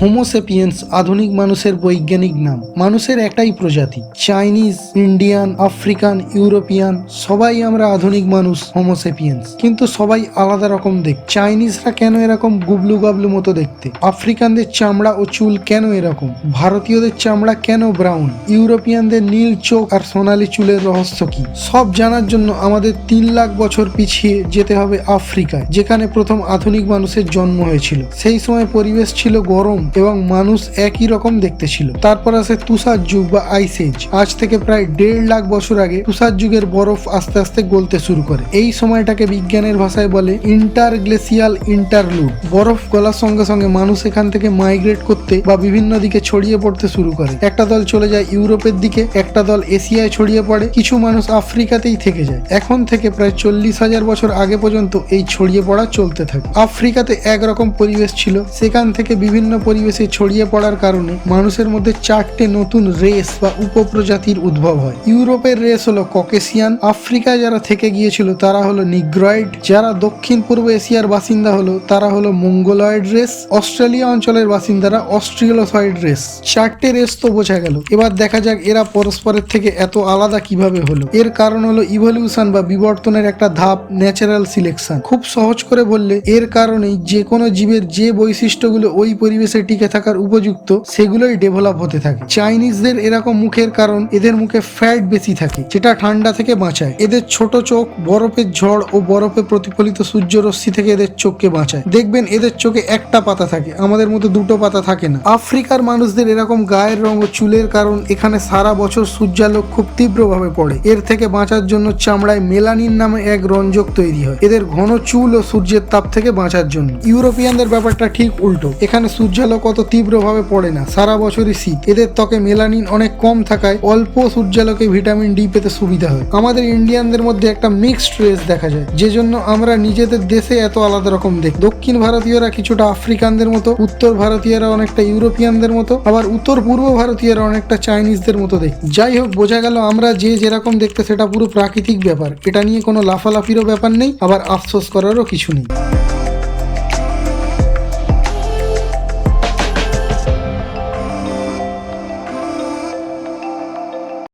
Homo sapiens আধুনিক মানুষের বৈজ্ঞানিক নাম। মানুষের একটাই প্রজাতি। চাইনিজ ইন্ডিয়ান আফ্রিকান ইউরোপিয়ান সবাই আমরা আধুনিক মানুষ হোমোসেপিয়েন্স কিন্তু সবাই আলাদা রকম দেখ। চাইনিজরা কেন এরকম গুবলু গাবলু মতো দেখতে? আফ্রিকানদের চামড়া ও চুল কেন এরকম? ভারতীয়দের চামড়া কেন ব্রাউন ইউরোপিয়ানদের নীল চোখ আর সোনালি চুলের রহস্য কি? সব জানার জন্য আমাদের তিন লাখ বছর পিছিয়ে যেতে হবে আফ্রিকায়, যেখানে প্রথম আধুনিক মানুষের জন্ম হয়েছিল। সেই সময় পরিবেশ ছিল গরম এবং মানুষ একই রকম দেখতে ছিল। তারপর আসে তুষার যুগ বা আইস এজ আজ থেকে প্রায় দেড় লাখ বছর আগে তুষার যুগের বরফ আস্তে আস্তে গলতে শুরু করে। এই সময়টাকে বিজ্ঞানের ভাষায় বলে ইন্টার গ্লেসিয়াল ইন্টারলুড বরফ গলার সঙ্গে সঙ্গে মানুষ এখান থেকে মাইগ্রেট করতে বা বিভিন্ন দিকে ছড়িয়ে পড়তে শুরু করে। একটা দল চলে যায় ইউরোপের দিকে, একটা দল এশিয়ায় ছড়িয়ে পড়ে। কিছু মানুষ আফ্রিকাতেই থেকে যায়। এখন থেকে প্রায় চল্লিশ হাজার বছর আগে পর্যন্ত এই ছড়িয়ে পড়া চলতে থাকে। আফ্রিকাতে একরকম পরিবেশ ছিল। সেখান থেকে বিভিন্ন পরিবেশে ছড়িয়ে পড়ার কারণে মানুষের মধ্যে চারটে নতুন রেস বা উপপ্রজাতির উদ্ভব হয়। ইউরোপের রেস হলো ককেশিয়ান আফ্রিকায় যারা থেকে গিয়েছিল তারা হলো নিগ্রয়েড যারা দক্ষিণ পূর্ব এশিয়ার বাসিন্দা হলো তারা হলো মঙ্গোলয়েড রেস অস্ট্রেলিয়া অঞ্চলের বাসিন্দারা অস্ট্রিলোসয়েড রেস চারটে রেস তো বোঝা গেল। এবার দেখা যাক এরা পরস্পরের থেকে এত আলাদা কীভাবে হলো। এর কারণ হলো ইভলিউশন বা বিবর্তনের একটা ধাপ ন্যাচারাল সিলেকশন খুব সহজ করে বললে, এর কারণেই যে কোনো জীবের যে বৈশিষ্ট্যগুলো ওই পরিবেশে টিকে থাকার উপযুক্ত, সেগুলোই ডেভেলপ হতে থাকে। চাইনিজদের এরকম মুখের কারণ, এদের মুখে ফ্যাট বেশি থাকে, যেটা ঠান্ডা থেকে বাঁচায়। এদের ছোট চোখ, বরফের ঝড় ও বরফে প্রতিফলিত সূর্যরশ্মি থেকে এদের চোখকে বাঁচায়। দেখবেন এদের চোখে একটা পাতা থাকে, আমাদের মতো দুটো পাতা থাকে না। আফ্রিকার মানুষদের এরকম গায়ের রং ও চুলের কারণ, এখানে সারা বছর সূর্যালোক খুব তীব্রভাবে পড়ে। এর থেকে বাঁচার জন্য চামড়ায় মেলানিন নামে এক রঞ্জক তৈরি হয়। এদের ঘন চুল ও সূর্যের তাপ থেকে বাঁচার জন্য। ইউরোপিয়ানদের ব্যাপারটা ঠিক উল্টো। এখানে সূর্যালোক অত তীব্রভাবে পড়ে না, সারা বছরই শীত। এদের ত্বকে মেলানিন অনেক কম থাকায় অল্প সূর্যালোকে ভিটামিন ডি পেতে সুবিধা হয়। আমাদের ইন্ডিয়ানদের মধ্যে একটা মিক্সড রেস দেখা যায় যে জন্য আমরা নিজেদের দেশে এত আলাদা রকম দেখি। দক্ষিণ ভারতীয়রা কিছুটা আফ্রিকানদের মতো, উত্তর ভারতীয়রা অনেকটা ইউরোপিয়ানদের মতো, আবার উত্তর পূর্ব ভারতীয়রা অনেকটা চাইনিজদের মতো দেখি। যাই হোক, বোঝা গেল আমরা যে যেরকম দেখতে, সেটা পুরো প্রাকৃতিক ব্যাপার। এটা নিয়ে কোনো লাফালাফিরও ব্যাপার নেই, আবার আফসোস করারও কিছু নেই।